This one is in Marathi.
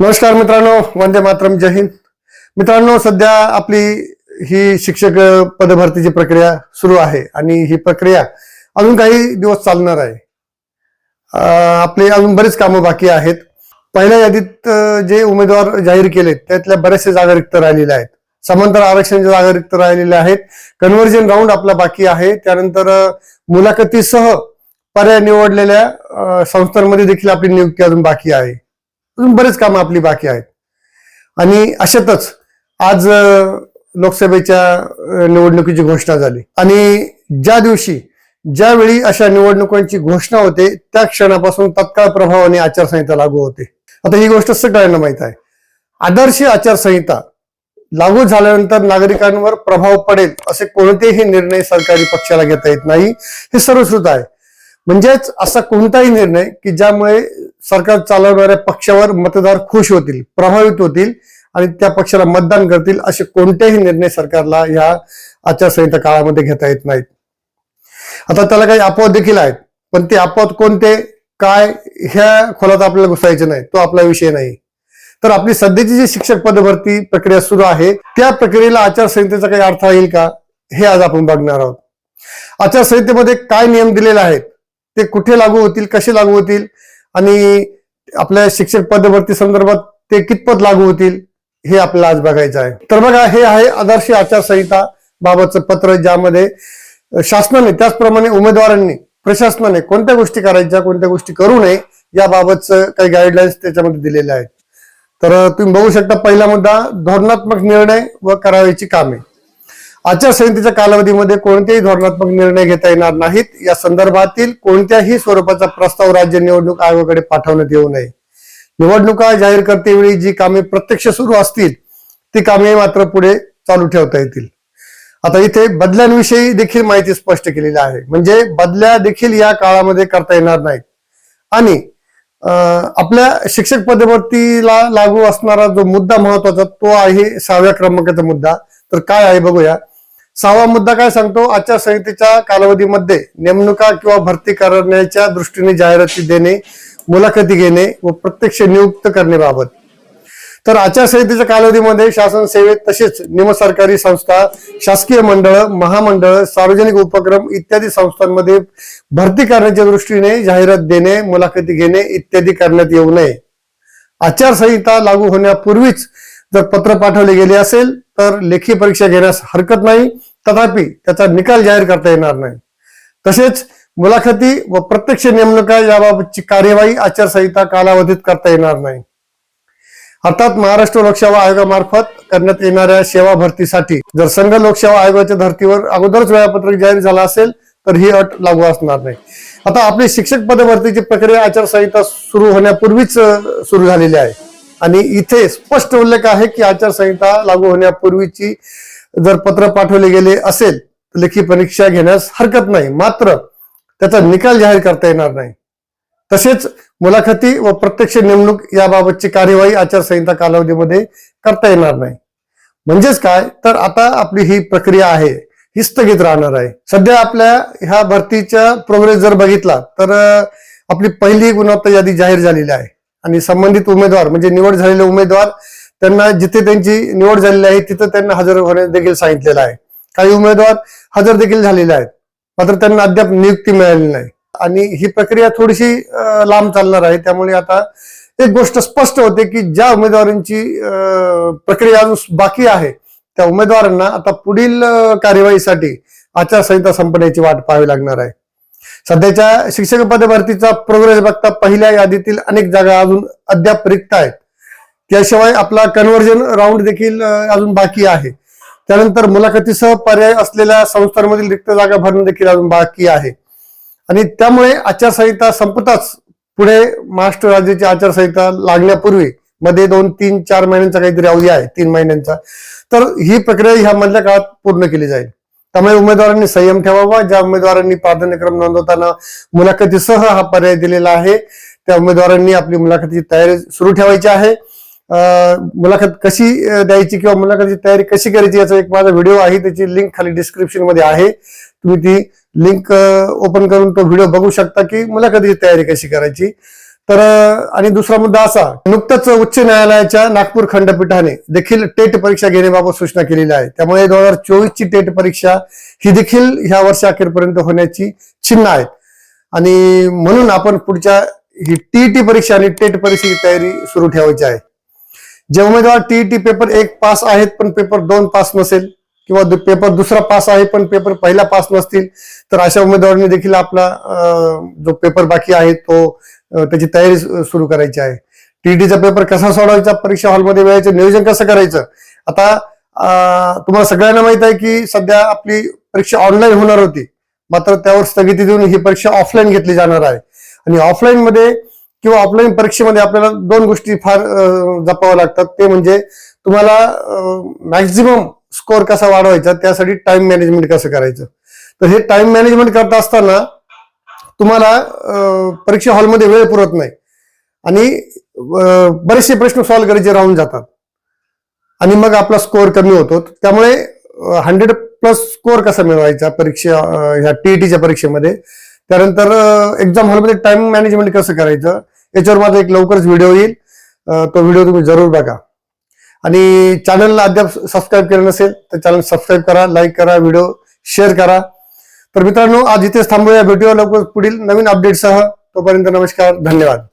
नमस्कार मित्रांनो वंदे मातरम जय हिंद. मित्रांनो सध्या आपली ही शिक्षक पदभरतीची प्रक्रिया सुरू आहे आणि ही प्रक्रिया अजून काही दिवस चालणार आहे. आपले अजून बरेच कामं बाकी आहेत. पहिल्या यादीत जे उमेदवार जाहीर केलेत त्यातल्या बऱ्याचशा जागा रिक्त राहिलेल्या आहेत. समांतर आरक्षणच्या जागा रिक्त राहिलेल्या आहेत. कन्व्हर्जन राऊंड आपला बाकी आहे. त्यानंतर मुलाखतीसह पर्याय निवडलेल्या संस्थांमध्ये देखील आपली नियुक्ती अजून बाकी आहे. अजून बरेच कामं आपली बाकी आहेत. आणि अशातच आज लोकसभेच्या निवडणुकीची घोषणा झाली. आणि ज्या दिवशी ज्यावेळी अशा निवडणुकांची घोषणा होते त्या क्षणापासून तत्काळ प्रभावाने आचारसंहिता लागू होते. आता ही गोष्ट सगळ्यांना माहीत आहे. आदर्श आचारसंहिता लागू झाल्यानंतर नागरिकांवर प्रभाव पडेल असे कोणतेही निर्णय सरकारी पक्षाला घेता येत नाही. हे सर्वश्रुत आहे. म्हणजेच असा कोणताही निर्णय की ज्यामुळे सरकार चालवणाऱ्या पक्षावर मतदार खुश होतील प्रभावित होतील आणि त्या पक्षाला मतदान करतील असे कोणतेही निर्णय सरकारला या आचारसंहिता काळामध्ये घेता येत नाहीत. आता त्याला काही अपवाद देखील आहेत पण ते अपवाद कोणते काय ह्या खोलात आपल्याला घुसायचे नाही तो आपला विषय नाही. तर आपली सध्याची जी शिक्षक पदभरती प्रक्रिया सुरू आहे त्या प्रक्रियेला आचारसंहितेचा काही अर्थ येईल का हे आज आपण बघणार आहोत. आचारसंहितेमध्ये काय नियम दिलेले आहेत ते कुठे लागू होतील कसे लागू होतील आणि आपल्या शिक्षक पदभरती संदर्भात ते कितपत लागू होतील हे आपल्याला आज बघायचं आहे. तर बघा हे आहे आदर्श आचारसंहिता बाबतचं पत्र ज्यामध्ये शासनाने त्याचप्रमाणे उमेदवारांनी प्रशासनाने कोणत्या गोष्टी करायच्या कोणत्या गोष्टी करू नये याबाबतचं काही गाईडलाईन्स त्याच्यामध्ये दिलेले आहेत. तर तुम्ही बघू शकता पहिला मुद्दा धोरणात्मक निर्णय व करावयाची कामे. आचारसंहितेच्या कालावधीमध्ये कोणतेही धोरणात्मक निर्णय घेता येणार नाहीत. या संदर्भातील कोणत्याही स्वरूपाचा प्रस्ताव राज्य निवडणूक आयोगाकडे पाठवण्यात येऊ नये. निवडणुका जाहीर करतेवेळी जी कामे प्रत्यक्ष सुरू असतील ती कामे मात्र पुढे चालू ठेवता येतील. आता इथे बदल्यांविषयी देखील माहिती स्पष्ट केलेली आहे. म्हणजे बदल्या देखील या काळामध्ये करता येणार नाहीत. आणि अं, आपल्या शिक्षक पदवर्तीला लागू असणारा जो मुद्दा महत्त्वाचा तो आहे सहाव्या क्रमांकाचा मुद्दा. तर काय आहे बघूया. सहावा मुद्दा काय सांगतो? आचारसंहितेच्या कालावधीमध्ये नेमणुका किंवा भरती करण्याच्या दृष्टीने जाहिराती देणे मुलाखती घेणे व प्रत्यक्ष नियुक्त करण्याबाबत तर आचारसंहितेच्या कालावधीमध्ये शासन सेवेत तसेच निमसरकारी संस्था शासकीय मंडळ महामंडळ सार्वजनिक उपक्रम इत्यादी संस्थांमध्ये भरती करण्याच्या दृष्टीने जाहिरात देणे मुलाखती घेणे इत्यादी करण्यात येऊ नये. आचारसंहिता लागू होण्यापूर्वीच जर पत्र पाठवले गेले असेल तर लेखी परीक्षा घेण्यास हरकत नाही. तथापि त्याचा निकाल जाहीर करता येणार नाही. तसेच मुलाखती व प्रत्यक्ष नेमणुका याबाबतची कार्यवाही आचारसंहिता कालावधीत करता येणार नाही. अर्थात महाराष्ट्र लोकसेवा आयोगामार्फत करण्यात येणाऱ्या सेवा भरतीसाठी जर संघ लोकसेवा आयोगाच्या धर्तीवर अगोदरच वेळापत्रक जाहीर झालं असेल तर ही अट लागू असणार नाही. आता आपली शिक्षक पदभरतीची प्रक्रिया आचारसंहिता सुरू होण्यापूर्वीच सुरू झालेली आहे. आणि इथे स्पष्ट उल्लेख आहे की आचारसंहिता लागू होण्यापूर्वीची जर पत्र पाठवले गेले असेल तर लेखी परीक्षा घेण्यास हरकत नाही. मात्र त्याचा निकाल जाहीर करता येणार नाही. तसेच मुलाखती व प्रत्यक्ष नेमणूक याबाबतची कार्यवाही आचारसंहिता कालावधीमध्ये करता येणार नाही. म्हणजेच काय? तर आता आपली ही प्रक्रिया आहे. ही स्थगित राहणार आहे. सध्या आपल्या ह्या भरतीच्या प्रोग्रेस जर बघितला तर आपली पहिली गुणवत्ता यादी जाहीर झालेली आहे. आणि संबंधित उमेदवार म्हणजे निवड झालेले उमेदवार त्यांना जिथे त्यांची निवड झालेली आहे तिथं त्यांना हजर होण्यास देखील सांगितलेलं आहे. काही उमेदवार हजर देखील झालेले आहेत मात्र त्यांना अद्याप नियुक्ती मिळालेली नाही. आणि ही प्रक्रिया थोडीशी लांब चालणार आहे त्यामुळे आता एक गोष्ट स्पष्ट होते की ज्या उमेदवारांची प्रक्रिया अजून बाकी आहे त्या उमेदवारांना आता पुढील कार्यवाहीसाठी आचारसंहिता संपण्याची वाट पाहावी लागणार आहे. सध्याच्या शिक्षक पदभरतीचा प्रोग्रेस बघता पहिल्या यादीतील अनेक जागा अजून अद्याप रिक्त आहेत. त्याशिवाय आपला कन्व्हर्जन राऊंड देखील अजून बाकी आहे. त्यानंतर मुलाखतीसह पर्याय असलेल्या संस्थांमधील रिक्त जागा भरणं देखील अजून बाकी आहे. आणि त्यामुळे आचारसंहिता संपताच पुढे महाराष्ट्र राज्याची आचारसंहिता लागण्यापूर्वी मध्ये दोन तीन चार महिन्यांचा काहीतरी अवधी आहे तीन महिन्यांचा. तर ही प्रक्रिया ह्या मधल्या काळात पूर्ण केली जाईल. त्यामुळे उमेदवारांनी संयम ठेवावा ज्या उमेदवारांनी प्राधान्यक्रम नोंदवताना मुलाखतीसह हा पर्याय दिलेला आहे त्या उमेदवारांनी आपली मुलाखतीची तयारी सुरू ठेवायची आहे. मुलाखत कशी द्यायची किंवा मुलाखतीची तयारी कशी करायची याचा एक माझा व्हिडिओ आहे त्याची लिंक खाली डिस्क्रिप्शनमध्ये आहे. तुम्ही ती लिंक ओपन करून तो व्हिडिओ बघू शकता की मुलाखतीची तयारी कशी करायची. तर आणि दुसरा मुद्दा असा नुकतंच उच्च न्यायालयाच्या नागपूर खंडपीठाने देखील टेट परीक्षा घेण्याबाबत सूचना केलेली आहे. त्यामुळे दोन हजार चोवीस ची टेट परीक्षा ही देखील ह्या वर्षाअखेरपर्यंत होण्याची चिन्ह आहेत. आणि म्हणून आपण पुढच्या ही टीईटी परीक्षा आणि टेट परीक्षेची तयारी सुरू ठेवायची आहे. जे उमेदवार टीईटी पेपर एक पास आहेत पण पेपर दोन पास नसेल किंवा पेपर दुसरा पास आहे पण पेपर पहिला पास नसतील तर अशा उमेदवारांनी देखील आपला जो पेपर बाकी आहे तो त्याची तयारी सु- सुरू करायची आहे. टीईटीचा पेपर कसा सोडवायचा परीक्षा हॉलमध्ये वेळेचं नियोजन कसं करायचं? आता तुम्हाला सगळ्यांना माहीत आहे की सध्या आपली परीक्षा ऑनलाईन होणार होती. मात्र त्यावर स्थगिती देऊन ही परीक्षा ऑफलाईन घेतली जाणार आहे. आणि ऑफलाईन मध्ये किंवा ऑफलाईन परीक्षेमध्ये आपल्याला दोन गोष्टी फार जपाव्या लागतात. ते म्हणजे तुम्हाला मॅक्झिमम स्कोअर कसा वाढवायचा त्यासाठी टाइम मॅनेजमेंट कसं करायचं? तर हे टाइम मॅनेजमेंट करत असताना तुम्हाला परीक्षा हॉलमध्ये वेळ पुरत नाही. आणि बरेचसे प्रश्न सॉल्व्ह करायचे राहून जातात. आणि मग आपला स्कोअर कमी होतो. त्यामुळे हंड्रेड प्लस स्कोअर कसा मिळवायचा परीक्षा ह्या टीईटीच्या परीक्षेमध्ये? त्यानंतर एक्झाम हॉलमध्ये टाइम मॅनेजमेंट कसं करायचं? याच्यावर माझा एक लवकरच व्हिडिओ येईल. तो व्हिडिओ तुम्ही जरूर बघा. आणि चॅनलला अद्याप सबस्क्राईब केलं नसेल तर चॅनल सबस्क्राईब करा लाईक करा व्हिडिओ शेअर करा. तर मित्रांनो आज इथेच थांबूया. भेटूया लवकर पुढील नवीन अपडेटसह तोपर्यंत नमस्कार धन्यवाद.